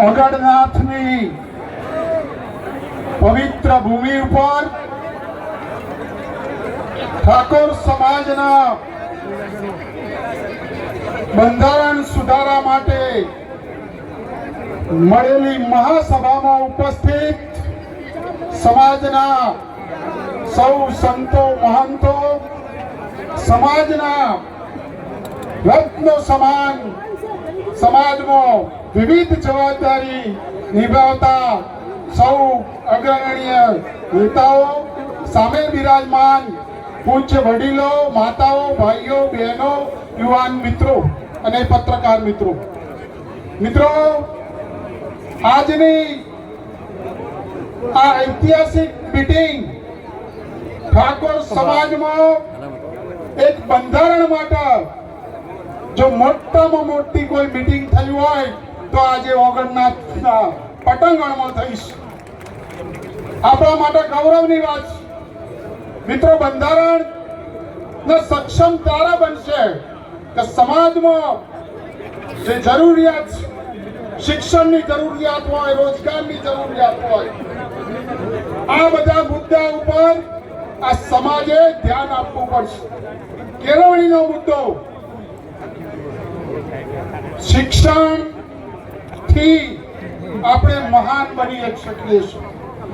ઓગણનાથની પવિત્ર ભૂમિ ઉપર ઠાકોર સમાજના બંધારણ સુધારા માટે મળેલી મહાસભામાં ઉપસ્થિત સમાજના સૌ સંતો, મહંતો, સમાજના રત્નો સમાન સમાજમાં વિવિધ જવાબદારી નિભાવતા સૌ અગ્રગણ્ય નેતાઓ, સામે બિરાજમાન પૂજ્ય વડીલો, માતાઓ, ભાઈઓ, બહેનો, યુવાન મિત્રો અને પત્રકાર મિત્રો. મિત્રો, આજની આ ઐતિહાસિક મીટિંગ ઠાકોર સમાજમાં એક બંધારણ માટે જો મોટામાં મોટી કોઈ મીટિંગ થઈ હોય, તો આજે ઓગણનાથના પટંગણમાં થઈશ આપણા માટે ગૌરવની વાત. મિત્રો બંધારણ ને સક્ષમ તારા બનશે કે સમાજમાં જે જરૂરિયાત શિક્ષણની જરૂરિયાત હોય, રોજગારની જરૂરિયાત હોય, આ બધા મુદ્દા ઉપર આ સમાજે ધ્યાન આપવું પડશે. કેળવણીનો મુદ્દો. શિક્ષણથી આપણે મહાન બની છીએ.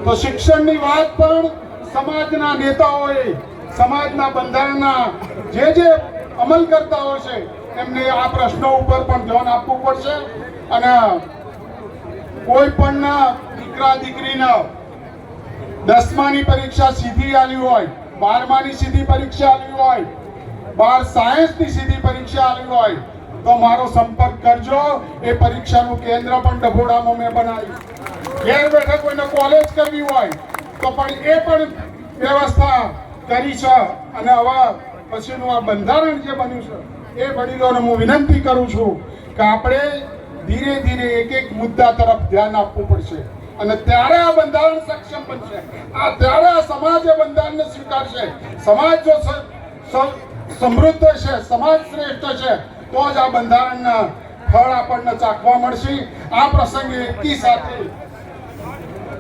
તો શિક્ષણની વાત પણ સમાજના નેતાઓએ, સમાજના બંધારણના જે જે અમલ કરતા હોય છે, એમને આ પ્રશ્નો ઉપર પણ ધ્યાન આપવું પડશે. અને કોઈ પણ દીકરા દીકરીના દસમાની પરીક્ષા સીધી આવી હોય, બારમાની સીધી પરીક્ષા આલી હોય, બાર સાયન્સની સીધી પરીક્ષા આવી હોય, તો મારો સંપર્ક કરજો. એ પરીક્ષાનું કેન્દ્ર પણ ડભોડામાં મેં બનાવ્યું. ઘેર બેઠા કોઈને કોલેજ કરવી હોય, તો પણ એ પણ વ્યવસ્થા કરી છે. અને હવે પછીનું આ બંધારણ જે બન્યું છે, એ વડીલોને હું વિનંતી કરું છું કે આપણે ધીરે ધીરે એક એક મુદ્દા તરફ ધ્યાન આપવું પડશે. અને ત્યારે આ બંધારણ સક્ષમ બનશે. આ ત્યારે આ સમાજ એ બંધારણને સ્વીકારશે. સમાજ જો સમૃદ્ધ છે સમાજ શ્રેષ્ઠ છે તો જ આ બંધારણના ફળ આપણને ચાખવા મળશે. આ પ્રસંગે એકી સાથે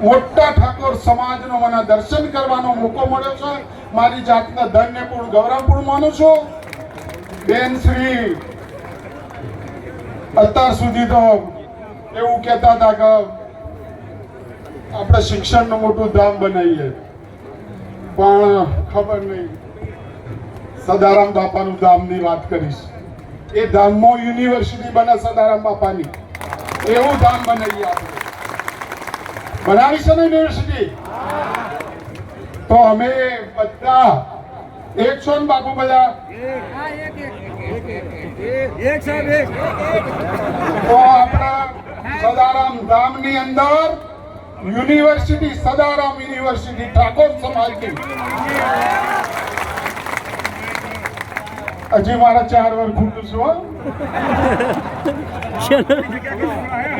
મોટા ઠાકોર સમાજનો મને દર્શન કરવાનો મોકો મળ્યો છે. મારી જાતને ધન્યપૂર્ણ, ગૌરવપૂર્ણ માનું છું. બેન શ્રી, અત્યાર સુધી તો એવું કહેતા હતા કે આપણે શિક્ષણનું મોટું ધામ બનાવીએ. પણ ખબર નહીં. સદારામ બાપાનું ધામની વાત કરીશ. એ ધામો યુનિવર્સિટી બને સદારામ બાપાની. એવું ધામ બનાવીએ આપણે. બનાવી છે ને યુનિવર્સિટી? તો અમે બધા એક છો ને બાપુ બધા? તો આપણા સદારામ ધામની અંદર યુનિવર્સિટી, સદારામ યુનિવર્સિટી, ઠાકોર સમાજની. હજી મારા ચાર વર્ષ ખૂટું છું.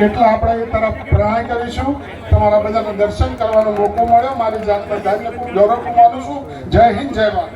એટલે આપણે એ તરફ પ્રયાણ કરીશું. તમારા બધાને દર્શન કરવાનો મોકો મળ્યો. મારી જાતને ધન્યપૂર્ણ ગૌરવ માનું છું. જય હિન્દ, જય ભારત.